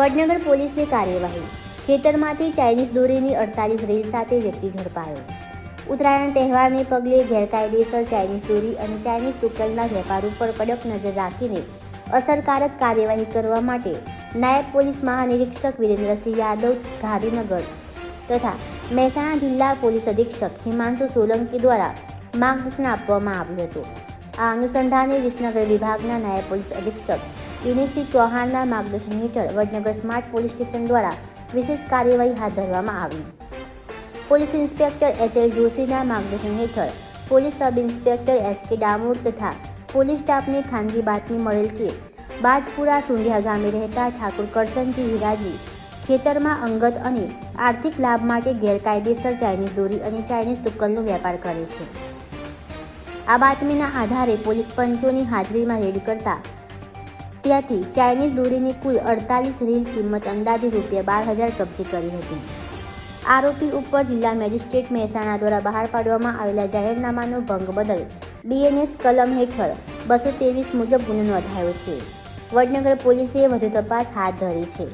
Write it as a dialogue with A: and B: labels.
A: વડનગર પોલીસની કાર્યવાહી. ખેતરમાંથી ચાઇનીઝ દોરીની અડતાલીસ રીલ સાથે વ્યક્તિ ઝડપાયો. ઉત્તરાયણ તહેવારને પગલે ગેરકાયદેસર ચાઇનીઝ દોરી અને ચાઇનીઝ તુક્કલના વેપાર ઉપર કડક નજર રાખીને અસરકારક કાર્યવાહી કરવા માટે નાયબ પોલીસ મહાનિરીક્ષક વિરેન્દ્રસિંહ યાદવ ગાંધીનગર તથા મહેસાણા જિલ્લા પોલીસ અધિક્ષક હિમાંશુ સોલંકી દ્વારા માર્ગદર્શન આપવામાં આવ્યું હતું. આ અનુસંધાને વિસનગર વિભાગના નાયબ પોલીસ અધિક્ષક દિનેશસિંહ ચૌહાણના માર્ગદર્શન હેઠળ વડનગર સ્માર્ટ પોલીસ સ્ટેશન દ્વારા વિશેષ કાર્યવાહી હાથ ધરવામાં આવી. પોલીસ ઇન્સ્પેક્ટર એચ એલ જોશીના માર્ગદર્શન હેઠળ પોલીસ સબ ઇન્સ્પેક્ટર એસ કે ડામોર તથા પોલીસ સ્ટાફને ખાનગી બાતમી મળેલ કે બાજપુરા સુંઢિયા ગામે રહેતા ઠાકુર કરશનજી હિરાજી ખેતરમાં અંગત અને આર્થિક લાભ માટે ગેરકાયદેસર ચાઇનીઝ દોરી અને ચાઇનીઝ તુક્કલનો વેપાર કરે છે. આ બાતમીના આધારે પોલીસ પંચોની હાજરીમાં રેડ કરતા ત્યાંથી ચાઇનીઝ દોરીની કુલ અડતાલીસ રીલ કિંમત અંદાજે રૂપિયા બાર હજાર કબજે કરી હતી. આરોપી ઉપર જિલ્લા મેજિસ્ટ્રેટ મહેસાણા દ્વારા બહાર પાડવામાં આવેલા જાહેરનામાનો ભંગ બદલ બીએનએસ કલમ હેઠળ બસો ત્રેવીસ મુજબ ગુનો નોંધાયો છે. વડનગર પોલીસે વધુ તપાસ હાથ ધરી છે.